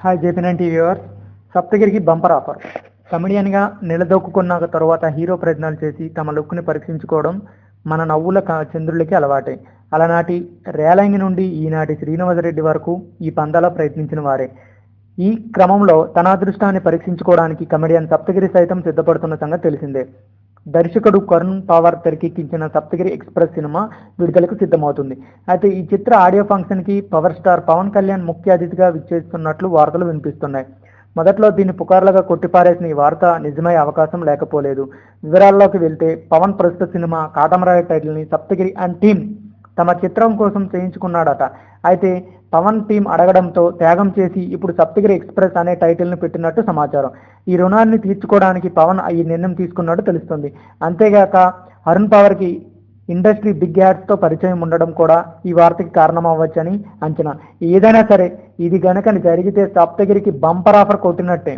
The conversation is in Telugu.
Hi JP nine TV viewers సప్తగిరికి bumper offer. కమెడియన్గా నిలదొక్కున్న తర్వాత హీరో ప్రయత్నాలు చేసి తమ లుక్ని పరీక్షించుకోవడం మన నవ్వుల చంద్రులకి అలవాటే. అలనాటి రేలంగి నుండి ఈనాటి శ్రీనివాసరెడ్డి వరకు ఈ పందాలో ప్రయత్నించిన వారే. ఈ క్రమంలో తన అదృష్టాన్ని పరీక్షించుకోవడానికి కమెడియన్ సప్తగిరి సైతం సిద్ధపడుతున్న సంగతి తెలిసిందే. దర్శకుడు కరుణ్ పవార్ తెరకెక్కించిన సప్తగిరి ఎక్స్ప్రెస్ సినిమా విడుదలకు సిద్ధమవుతుంది. అయితే ఈ చిత్ర ఆడియో ఫంక్షన్కి పవర్ స్టార్ పవన్ కళ్యాణ్ ముఖ్య అతిథిగా విచ్చేస్తున్నట్లు వార్తలు వినిపిస్తున్నాయి. మొదట్లో దీన్ని పుకార్లుగా కొట్టిపారేసిన ఈ వార్త నిజమై అవకాశం లేకపోలేదు. వివరాల్లోకి వెళ్తే పవన్ ప్రస్తుత సినిమా కాటమరాయ టైటిల్ని సప్తగిరి అండ్ టీమ్ తమ చిత్రం కోసం చేయించుకున్నాడట. అయితే పవన్ టీం అడగడంతో త్యాగం చేసి ఇప్పుడు సప్తగిరి ఎక్స్ప్రెస్ అనే టైటిల్ను పెట్టినట్టు సమాచారం. ఈ రుణాన్ని తీర్చుకోవడానికి పవన్ ఈ నిర్ణయం తీసుకున్నట్టు తెలుస్తుంది. అంతేగాక అరుణ్ పవర్కి ఇండస్ట్రీ బిగ్ యాడ్స్ పరిచయం ఉండడం కూడా ఈ వార్తకి కారణమవ్వచ్చని అంచనా. ఏదైనా సరే ఇది గనక జరిగితే సప్తగిరికి బంపర్ ఆఫర్ కొట్టినట్టే.